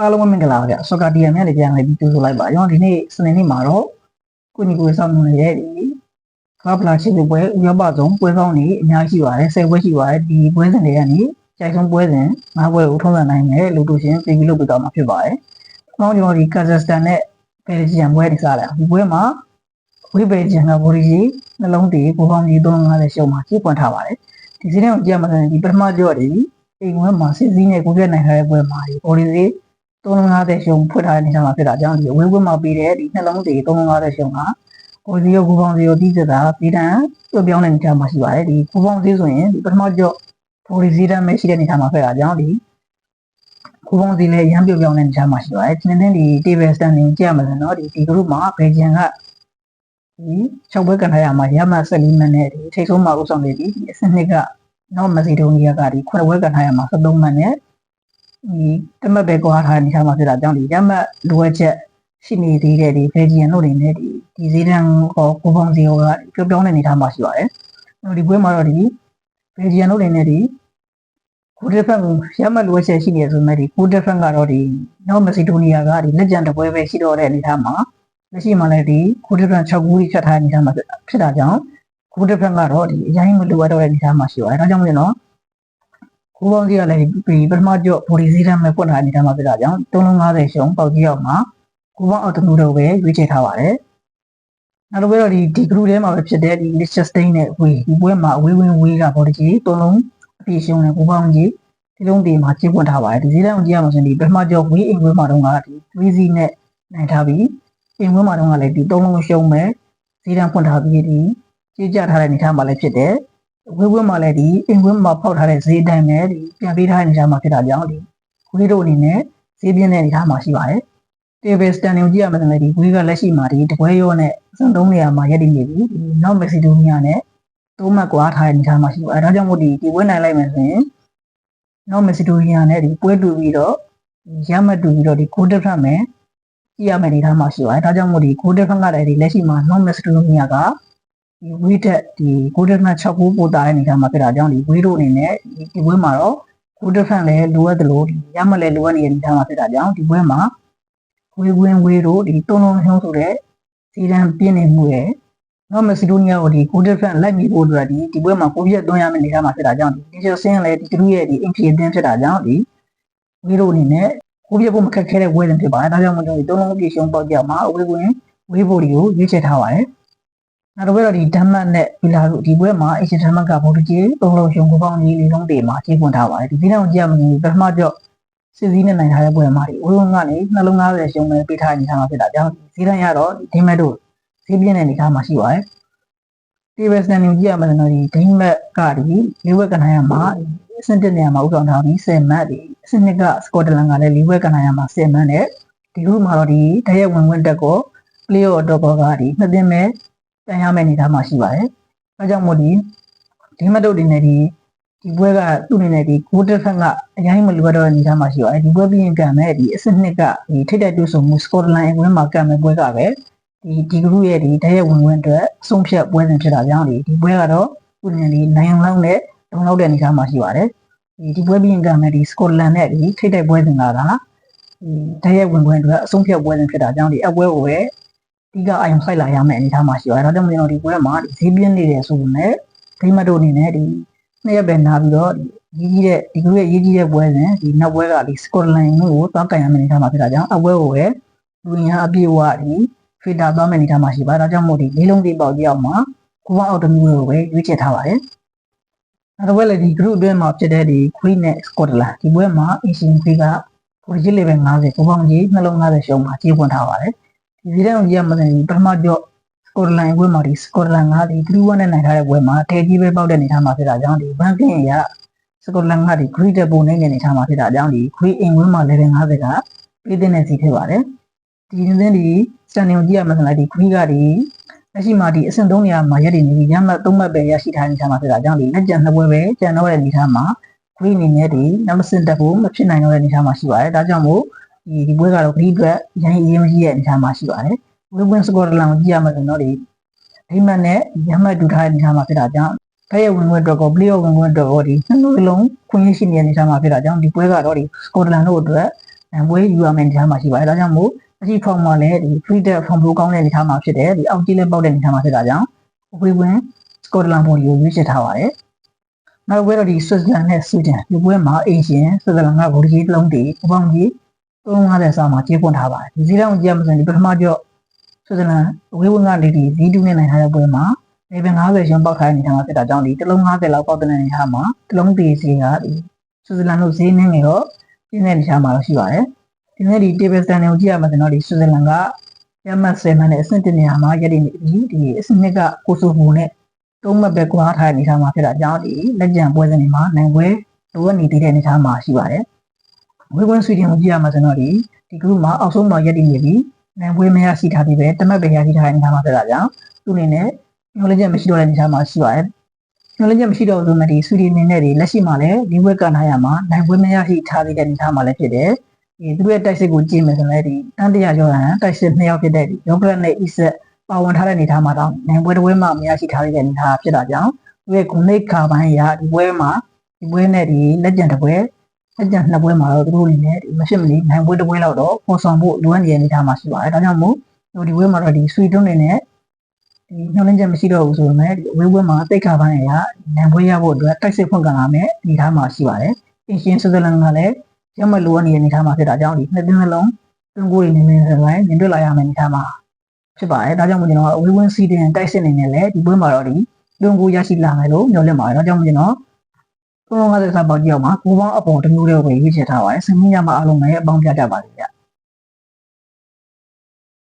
အားလုံးပဲမင်္ဂလာပါဗျဆော့ကာတီယမ်နဲ့လည်းပြန်လာပြီးတူဆိုလိုက်ပါကျွန်တော်ဒီနေ့စနေနေ့မှာတော့ကိုညီကိုစောင့်နေနေတဲ့ဒီကပလာချစ်ပွဲဥရောပဆုံးပွဲပေါင်းနေအများကြီးရှိပါတယ်10ပွဲရှိပါတယ်ဒီပွဲစဉ်တွေကနေကြိုက်ဆုံးပွဲစဉ်၅ပွဲကိုထုံးစံနိုင်မယ်လို့တို့ရှင်ပြည်ပြီးလုပ်ပေးတော့မှာဖြစ်ပါတယ်။ကျွန်တော်ကျွန်တော်ဒီကာဇက်စတန်နဲ့ဘယ်လ်ဂျီယမ်ပွဲတွေစားလိုက်ဒီပွဲမှာဝိဘယ်လ်ဂျီယမ်ကဘော်ဒီကြီးနှလုံးတည်ကိုပေါင်းကြီး350ရှုံးမှာကြီးပွန်ထားပါတယ်။ဒီစီးတဲ့ကိုကြည့်မှဆိုရင်ဒီပထမကြော့တွေအိမ်ဝဲမှာစစ်စည်းနဲ့ကိုပြတ်နိုင်ထားတဲ့ပွဲမှာဒီဘော်ဒီကြီး 350ရှုံဖွင့်ထားတဲ့နေရာမှာဖြစ်တာကြောင့်ဒီအဝေးဝင်းမှာပေးတဲ့ဒီနှလုံးတွေ350ရှုံကကိုစီရောကူပေါင်းစီရောတီးကြတာပြည်တန်ပြုတ်ပြောင်းတဲ့နေရာမှာရှိပါတယ်ဒီကူပေါင်းစီဆိုရင်ဒီပထမကြော့ပိုလီစီတန်ပဲရှိတဲ့နေရာမှာဖြစ်တာကြောင့်ဒီကူပေါင်းစီလည်းရမ်းပြုတ်ပြောင်းတဲ့နေရာမှာရှိပါတယ်ဒီနေ့ဒီ table standing ကြည့်ရမှာဆိုတော့ဒီဒီ group မှာဘယ်ဂျန်ကဒီ6ဘွဲကန်ထားရမှာရမ14မှတ်နဲ့ဒီထိတ်ဆုံးမှာဥဆောင်နေပြီဒီအစနစ်ကနော်မက်ဆီဒိုနီးယားကဒီ9ဘွဲကန်ထားရမှာ73မှတ်နဲ့ဒီ တမတ်ပဲကွာထားနေထားမှာဖြစ်တာကြောင့်ဒီရမတ်လိုအပ်ချက်ရှိနေသေးတဲ့ဒီဘယ်ဂျီယန်တို့တွေနဲ့ဒီဒီဈေးတန်းဟောကိုပေါင်းစီဟောကပြောပြောင်းနေနေထားမှာရှိပါတယ်။ဒီပွဲမှာတော့ဒီဘယ်ဂျီယန်တို့တွေနဲ့ဒီကိုဒက်ဖန်ကိုရမတ်လိုအပ်ချက်ရှိနေဆိုမဲ့ဒီကိုဒက်ဖန်ကတော့ဒီနော်မက်ဆီဒိုနီးယားကဒီလက်ကျန်တစ်ပွဲပဲရှိတော့တဲ့အနေထားမှာလက်ရှိမှာလည်းဒီကိုဒက်ဖန်6ခုကြီးဖြတ်ထားတဲ့အနေထားမှာဖြစ်တာကြောင့်ကိုဒက်ဖန်ကတော့ဒီအရင်မလိုအပ်တော့တဲ့အနေထားမှာရှိပါတယ်။ဒါကြောင့်မလို့နော် ကိုပေါင်းစီကလည်းဒီပထမကြော့ဘော်ဒီဈေးတန်းပဲပွင့်လာတဲ့အနေထားမှာဖြစ်တာကြောင့်350ရှုံပေါက်ကြီးရောက်မှာကိုပေါင်းအော်တမျိုးတော့ပဲရွေးချယ်ထားပါတယ်။နောက်တစ်ပွဲတော့ဒီဒီ group ထဲမှာပဲဖြစ်တဲ့ဒီ Liechtenstein နဲ့ဝေးဒီပွဲမှာအဝေးဝင်းဝေးကဘော်ဒီကြီးသုံးလုံးအပြည့်ရှုံးနဲ့ကိုပေါင်းကြီးဒီလုံးဒီမှာကျင်းပွင့်ထားပါတယ်ဒီဈေးတန်းကိုကြည့်ရမှာဆိုရင်ဒီပထမကြော့ဝေးအိမ်ဝဲမှာတော့ကဒီ3စီနဲ့နိုင်ထားပြီးအိမ်ဝဲမှာတော့ကလည်းဒီသုံးလုံးရှုံးမယ်ဈေးတန်းဖွင့်ထားပြီးဒီကြေးကြထားတဲ့အနေထားမှာလည်းဖြစ်တယ်။ ဝေးဝင်းမှာလည်းဒီအိမ်ဝဲမှာဖောက်ထားတဲ့ဈေးတန်းနဲ့ဒီပြန်ပေးထားတဲ့အနေထားမှာဖြစ်တာကြောင့်ဒီဝေးတို့အနေနဲ့ဈေးပြင်းတဲ့အနေထားမှာရှိပါတယ်။ table standing ကိုကြည့်ရမယ်ဆိုရင်ဒီဝေးကလက်ရှိမှာဒီတပွဲရောနဲ့စံသုံးနေရာမှာရပ်တည်နေပြီဒီနောက်မက်ဆီဒိုနီးယားနဲ့သုံးမှတ်ကွာထားတဲ့အနေထားမှာရှိပါတယ်အဲဒါကြောင့်မို့ဒီဒီပွဲနိုင်လိုက်မယ်ဆိုရင်နောက်မက်ဆီဒိုနီးယားနဲ့ဒီပွဲတူပြီးတော့ရမတ်တူပြီးတော့ဒီကိုတက်ဖတ်မယ်ကြည့်ရမယ့်အနေထားမှာရှိပါတယ်ဒါကြောင့်မို့ဒီကိုတက်ဖတ်ကလည်းဒီလက်ရှိမှာနောက်မက်ဆီ ဒိုနီးယားကဒီဝေးတက်ဒီကိုတက်ဖတ်6ကိုပို့တာတဲ့အနေထားမှာဖြစ်တာကြောင့်ဒီဝေးတို့အနေနဲ့ဒီပွဲမှာတော့ကိုတက်ဖတ်လည်းလိုအပ်တယ်လို့ရမတ်လည်းလိုအပ်နေတဲ့အနေထားမှာဖြစ်တာကြောင့်ဒီပွဲမှာဝေးဝင်းဝေးတို့ဒီတုံးလုံးနှုံးဆိုတဲ့စီရန်ပြင်းနေမှုရဲ့နော်မက်ဆီဒိုနီးယားကိုဒီကိုတက်ဖန်လိုက်မိဖို့အတွက်ဒီဒီပွဲမှာကိုပြည့်သွင်းရမယ့်အနေအထားမှာဖြစ်တာကြောင့်ဒီဒီချယ်ဆင်းလည်းဒီကလူရဲ့ဒီအင်ဖီအတင်းဖြစ်တာကြောင့်ဒီဝေးတို့အနေနဲ့ကိုပြည့်ဖို့မခက်ခဲတဲ့ဝဲတင်ဖြစ်ပါတယ်ဒါကြောင့်မို့လို့ဒီတုံးလုံးပြည့်ရှုံးပေါက်ကြမှာဝေးဝင်ဝေးဖို့ဒီကိုရွေးချယ်ထားပါတယ် နောက်တစ်ပွဲတော့ဒီဓမ္မတ်နဲ့ဗီလာတို့ဒီပွဲမှာအရှင်ဓမ္မတ်ကဗုဒ္ဓကြီးသုံးလုံးရှုံးကိုပေါင်းကြီးလေးလုံးတေမှာခြေပွန်ထားပါတယ်ဒီဒီတော့ကြည့်ရမယ်ပထမကြော့စစ်စည်းနဲ့နိုင်ထားတဲ့ပွဲမှာဒီဝေးဝင်ကနေနှလုံး90ရှုံးနဲ့ပေးထားနေတာမှာဖြစ်တာကြောင့်ဈေးတန်းရတော့ဒီမက်တို့ဈေးပြင်းတဲ့အနေအထားမှာရှိပါတယ် table standing ကြည့်ရမယ်ဆိုတော့ဒီဒိမက်ကဒီလေးဝက်ကနိုင်ရမှာအဆင့်တက်နေရမှာဥဆောင်ထားပြီး10မှတ်ဒီအဆင့်နှစ်ကစကော့တလန်ကလည်းလေးဝက်ကနိုင်ရမှာ10မှတ်နဲ့ဒီခုမှာတော့ဒီတရက်ဝင်ဝင်တက်ကို play off တော့ကဒီနှစ်သင်းမဲ့ တန်ရမယ့်အနေအထားမှာရှိပါတယ်။အဲကြောင့်မို့ဒီဒီမတ်တို့ဒီနေဒီဒီပွဲကသူ့အနေနဲ့ဒီကိုတက်ဖက်ကအရင်မလိုတော့တဲ့အနေအထားမှာရှိပါတယ်။ဒီပွဲပြီးရင်ကံမဲ့ဒီအဆင့်နှစ်ကဒီထိတ်တဲ့တူဆုံမှုစကော့တလန်အဝင်မှာကံမဲ့ပွဲကပဲဒီဒီဂရုရဲ့ဒီတရက်ဝင်ဝင်အတွက်အဆုံးဖြတ်ပွဲစဉ်ဖြစ်တာကြောင့်ဒီဒီပွဲကတော့ခုနကဒီနိုင်အောင်လောက်နဲ့လုံလောက်တဲ့အနေအထားမှာရှိပါတယ်ဒီဒီပွဲပြီးရင်ကမယ်ဒီစကော့တလန်နဲ့ဒီထိတ်တဲ့ပွဲစဉ်ကဒီတရက်ဝင်ဝင်အတွက်အဆုံးဖြတ်ပွဲစဉ်ဖြစ်တာကြောင့်ဒီအပွဲကိုပဲ ဒီကအာယုံဆိုင်လာရမယ့်အနေအထားမှာရှိပါတယ်ဒါကြောင့်မလို့ဒီပွဲမှာဒီဈေးပြင်းနေတယ်ဆိုပေမဲ့ဂိမ်းမတို့အနေနဲ့ဒီနှစ်ရက်ပဲနားပြီးတော့ဒီကြီးတဲ့ဒီကရဲ့ရေးကြီးတဲ့ပွဲစဉ်ဒီနောက်ပွဲကဒီစကော့တလန်ကိုတောင်းကန်ရမယ့်အနေအထားမှာဖြစ်တာကြောင့်အပွဲကိုပဲလူရန်အပြေးဝဒီဖီတာသွားမယ့်အနေထားမှာရှိပါဒါကြောင့်မို့ဒီလေးလုံးသေးပေါက်ကြောက်မှာကိုပေါင်းအောက်တမျိုးကိုပဲရွေးချယ်ထားပါတယ်နောက်တစ်ပွဲလည်းဒီ group အတွင်းမှာဖြစ်တဲ့ဒီ Queen နဲ့ Scotland ဒီပွဲမှာ Asian Queen က Portugal level 50ကိုပေါင်းကြီးနှလုံး50ရှုံးမှာကြီးပွင့်ထားပါတယ် ဒီဒီတဲ့ကိုကြည့်ရမှာဒီပထမကြော့ Scotland ပွဲမှာဒီ Scotland ကဒီ3-1နဲ့နိုင်ထားတဲ့ပွဲမှာတဲကြီးပဲပေါက်တဲ့အနေထားမှာဖြစ်တာကြောင့်ဒီ Banking ရ Scotland ကဒီ Great တဲ့ပုံနေတဲ့အနေထားမှာဖြစ်တာကြောင့်ဒီ Queen အင်ပွဲမှာ level 50ကပြည်တဲ့နေစီဖြစ်ပါတယ်ဒီနင်းဒီစတန်နေကိုကြည့်ရမှာဆိုရင်ဒီခွီးကဒီလက်ရှိမှာဒီအဆင့်3နေရာမှာရက်တည်နေပြီးရမှတ်3မှတ်ပဲရရှိထားတဲ့အနေထားမှာဖြစ်တာကြောင့်ဒီလက်ကျန်နှစ်ပွဲပဲကျန်တော့တဲ့အနေထားမှာခွီးအနေနဲ့ဒီနောက်ဆင့်တက်ဖို့မဖြစ်နိုင်တော့တဲ့အနေထားမှာရှိပါတယ်ဒါကြောင့်မို့ ဒီဒီပွဲကတော့ခွီးအတွက်ရန်အရေးမကြီးတဲ့အနေထားမှာရှိပါတယ်ဝေးဝင်းစကော့တလန်ကိုကြည့်ရမှာဆိုတော့ဒီဒိမတ်နဲ့ရမှတ်တူထားတဲ့အနေထားမှာဖြစ်တာကြောင့်ဖဲရဝင်ဝင်အတွက်ကို play off ဝင်ဝင်အတွက်ကိုဒီနှစ်လုံးလုံးခွင့်ရရှိနေတဲ့အနေထားမှာဖြစ်တာကြောင့်ဒီပွဲကတော့ဒီစကော့တလန်တို့အတွက်နိုင်ပွဲယူရမယ့်အနေအထားမှာရှိပါတယ်ဒါကြောင့်မို့အရှိဖောင်မှာလည်းဒီ free debt ဖောင်လို့ကောင်းတဲ့အနေအထားမှာဖြစ်တယ်ဒီအောက်ကြီးလည်းပေါက်တဲ့အနေအထားမှာဖြစ်တာကြောင့်ဝေးဝင်စကော့တလန်ပေါ်ကိုရွေးချယ်ထားပါတယ်နောက်ပွဲတော့ဒီဆွစ်ဇာလန်နဲ့ဆွီဒင်ဒီပွဲမှာအေရှင်ဆွစ်ဇာလန်ကဗိုလ်ကြီးတစ်လုံးတည်ပပေါင်းကြီး 350စာမှာကျေးပွန်ထားပါတယ်ဒီစီးလုံးကြည့်ရမှဆိုရင်ဒီပထမကြော့ဆွစ်ဇာလန်ဝေးဝင်ကနေဒီ V2 နဲ့နိုင်ထားတဲ့ပွဲမှာလေပင်90ရှင်ပေါက်ထားတဲ့အနေအထားမှာဖြစ်တာကြောင့်ဒီတစ်လုံး50လောက်ပေါက်တဲ့အနေအထားမှာတစ်လုံးတည်စီကဒီဆွစ်ဇာလန်တို့ဈေးနှင်းနေတော့ပြင်းတဲ့အနေအထားမှာတော့ရှိပါတယ်ဒီနေ့ဒီ table stand ကိုကြည့်ရမှဆိုတော့ဒီဆွစ်ဇာလန်ကရမတ်7မှတ်နဲ့အဆင့်1နေရာမှာရည်နေပြီးဒီအဆင့်2ကကိုဆိုဘူနဲ့တုံးမပဲကွာထားတဲ့အနေအထားမှာဖြစ်တာကြောင့်ဒီလက်ကျန်ပွဲစဉ်တွေမှာနိုင်ပွဲလိုအပ်နေသေးတဲ့အနေအထားမှာရှိပါတယ် ဝေးကွင်းဆွီဒင်ကိုကြည့်ရမှဆိုတော့ဒီဒီ group မှာအောက်ဆုံးမှာရည်နေပြီးနိုင်ပွဲမရရှိထားပြီးပဲတမတ်ပဲရရှိထားတဲ့အနေအထားမှာဖြစ်တာကြောင့်သူ့အနေနဲ့ညှို့လက်ချက်မရှိတော့တဲ့အနေအထားမှာရှိပါတယ်ညှို့လက်ချက်မရှိတော့ဆိုမှဒီဆွီဒင်အနေနဲ့ဒီလက်ရှိမှာလည်းဒီဘက်ကနိုင်ရမှာနိုင်ပွဲမရရှိထားသေးတဲ့အနေအထားမှာလည်းဖြစ်တယ်ဒီသူတို့ရဲ့တိုက်စစ်ကိုကြည့်မယ်ဆိုရင်လည်းဒီတန်တရာကျော်ဟန်တိုက်စစ်နှစ်ယောက်ဖြစ်တဲ့ဒီယောဂရက်နဲ့အီဆက်ပါဝင်ထားတဲ့အနေအထားမှာတော့နိုင်ပွဲတစ်ပွဲမှမရရှိထားတဲ့အနေအထားဖြစ်တာကြောင့်သူရဲ့ဂုဏ်လိတ်ခါပိုင်းရာဒီပွဲမှာဒီပွဲနဲ့ဒီလက်ကျန်တစ်ပွဲ လက်ကျန်နှစ်ပွဲမှာတော့သူတို့အနေနဲ့ဒီမဖြစ်မနေနိုင်ပွဲတစ်ပွဲလောက်တော့ပေါ်ဆောင်ဖို့လိုအပ်နေတဲ့အနေအထားမှာရှိပါတယ်ဒါကြောင့်မို့ဟိုဒီပွဲမှာတော့ဒီဆွီဒင်အနေနဲ့ဒီညှို့လင်းချက်မရှိတော့ဘူးဆိုပေမဲ့ဒီအဝေးပွဲမှာတိတ်ခါပိုင်းရာနိုင်ပွဲရဖို့အတွက်တိုက်စစ်ဖွင့်ကလာမယ်အနေအထားမှာရှိပါတယ်အင်ရှင်ဆွစ်ဇာလန်ကလည်းရမလိုအပ်နေတဲ့အနေအထားမှာဖြစ်တာကြောင့်ဒီနှစ်သင်းနှလုံးတွန်းကိုယ်နေနေဆိုရင်မြင်တွေ့လာရမယ့်အနေအထားမှာဖြစ်ပါတယ်ဒါကြောင့်မို့ကျွန်တော်ကအဝေးဝင်းစီးတင်တိုက်စစ်နေနေလဲဒီပွဲမှာတော့ဒီတွန်းကိုရရှိလာမယ်လို့မျှော်လင့်ပါတယ်ဒါကြောင့်မို့ကျွန်တော် ဘုံ50စာပေါက်ကြည့်အောင်ပါကိုပေါင်းအပေါ်တစ်မျိုးတည်းကိုပဲရွေးချယ်ထားပါတယ်စင်မင်းရမှာအားလုံးလည်းအပေါင်းပြတတ်ပါလိမ့်ဗျ